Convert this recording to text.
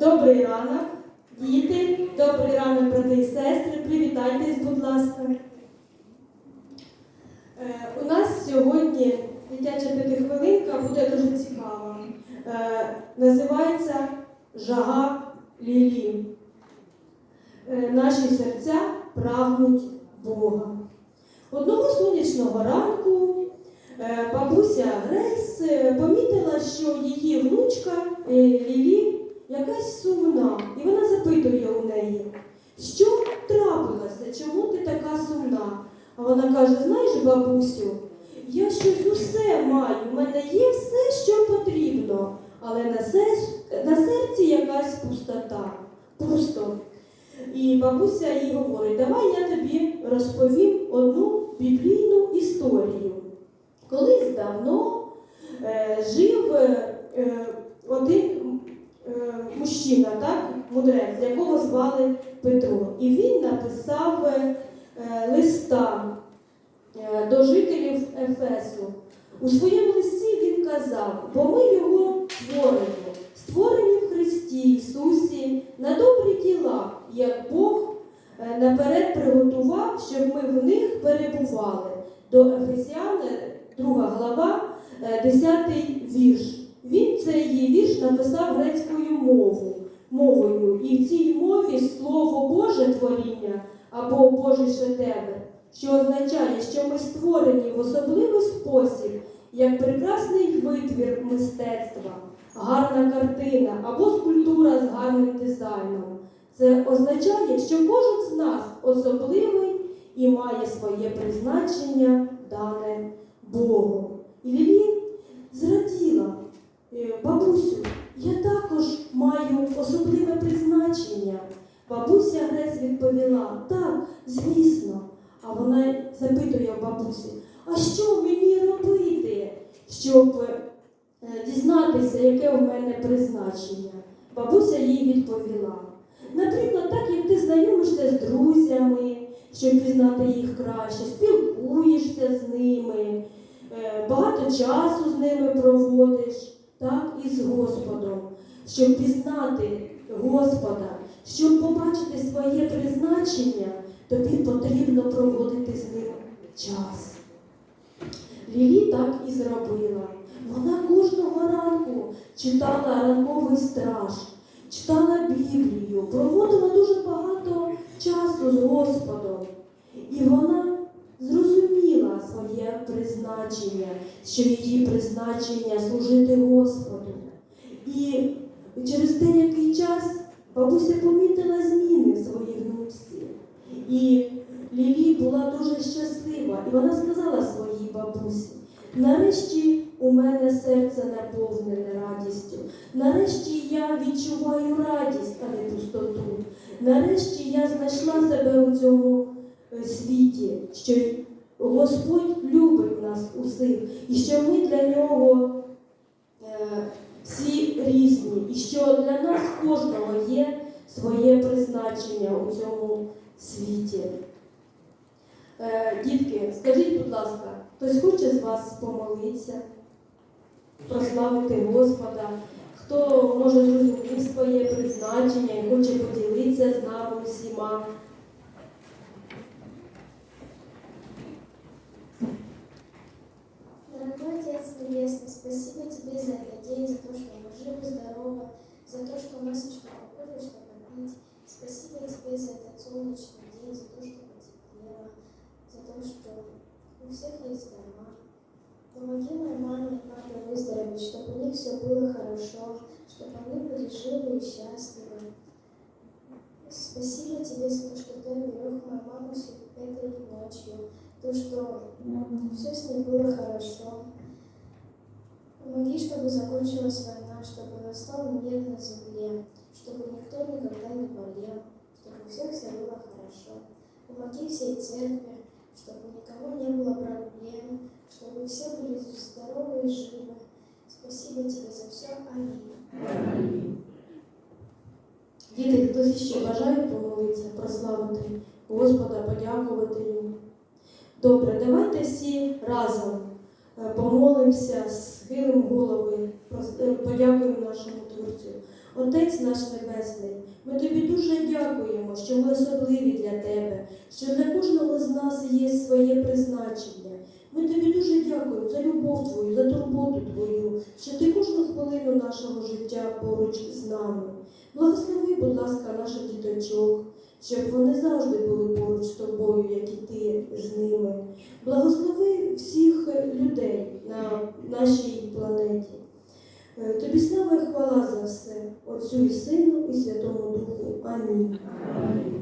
Добрий ранок, добрий брати і сестри. Привітайтесь, будь ласка. Е, У нас сьогодні дитяча п'ятихвилинка буде дуже цікава. Е, Називається Жага Лілі. Е, Наші серця прагнуть Бога. Одного сонячного ранку бабуся Грейс помітила, що її внучка Лілі якась сумна, і вона запитує у неї, що трапилося, чому ти така сумна? А вона каже: знаєш, бабусю, я щось усе маю, в мене є все, що потрібно, але на, се- на серці якась пустота. Пусто. І бабуся їй говорить, давай я тобі розповім одну біблійну історію. Колись давно е, жив е, один е, мужчина, так, мудрець, якого звали Петро. І він написав е, е, листа е, до жителів Ефесу. У своєму листі він казав, бо ми його творимо, створені в Христі Ісусі на добрі діла, як Бог наперед приготував, щоб ми в них перебували. До Ефесян, 2 глава, е, 10 вірш. Він цей вірш написав грецькою мовою, мовою, і в цій мові слово Боже творіння або Божий шедевр, що означає, що ми створені в особливий спосіб, як прекрасний витвір мистецтва, гарна картина або скульптура з гарним дизайном. Це означає, що кожен з нас особливий і має своє призначення, дане Богом. І Лілі зраділа, «Е, бабусю, я також маю особливе призначення. Бабуся Гресь відповіла, так, звісно. А вона запитує бабусі, а що мені робити, щоб е, дізнатися, яке в мене призначення? Бабуся їй відповіла. Наприклад, так як ти знайомишся з друзями, щоб пізнати їх краще, спілкуєшся з ними, е, багато часу з ними проводиш, так і з Господом, щоб пізнати Господа, щоб побачити своє призначення, тобі потрібно проводити з ним час. Лілі так і зробила. Вона кожного ранку читала ранковий страж, читала Біблію, проводила дуже багато часу з Господом. І вона своє призначення, що її призначення служити Господу. І через деякий час бабуся помітила зміни в своїй внучці. І Лілі була дуже щаслива, і вона сказала своїй бабусі: нарешті у мене серце наповнене радістю. Нарешті я відчуваю радість, а не пустоту. Нарешті я знайшла себе у цьому е, світі, що Господь любить нас усіх, і що ми для нього е, всі різні, і що для нас кожного є своє призначення у цьому світі. Е, Дітки, скажіть, будь ласка, хтось хоче з вас помолитися, прославити Господа? Хто може зрозуміти своє призначення і хоче поділитися з нами усіма? Небесный, спасибо Тебе за этот день, за то, что мы живы, здоровы, за то, что у нас есть что покушать, что попить. Спасибо Тебе за этот солнечный день, за то, что потеплело, за то, что у всех есть дома. Помоги моей маме и папе выздороветь, чтобы у них все было хорошо, чтобы они были живы и счастливы. Спасибо тебе за то, что ты берег мою маму этой ночью, то, что все с ней было хорошо. Помоги, чтобы закончилась война, чтобы настал мир на земле, чтобы никто никогда не болел, чтобы у всех все было хорошо. хорошо. Помоги всей церкви, чтобы у никого не было проблем, чтобы все были здоровы и живы. Спасибо тебе за все. Аминь. Діти, хтось ще бажає помолитися, прославити Господа, подякувати йому. Добре, давайте всі разом е, Помолимося, схилимо голови, е, подякуємо нашому Творцю. Отець наш Небесний, ми тобі дуже дякуємо, що ми особливі для тебе, що для кожного з нас є своє призначення. Ми тобі дуже дякуємо за любов твою, за турботу твою, що ти кожну хвилину нашого життя поруч з нами. Благослови, будь ласка, наших діточок, щоб вони завжди були поруч з тобою, як і ти з ними. Благослови всіх на нашій планеті. Е, Тобі слава і хвала за все, Отцю і Сину і Святому Духу. Амінь. Амінь.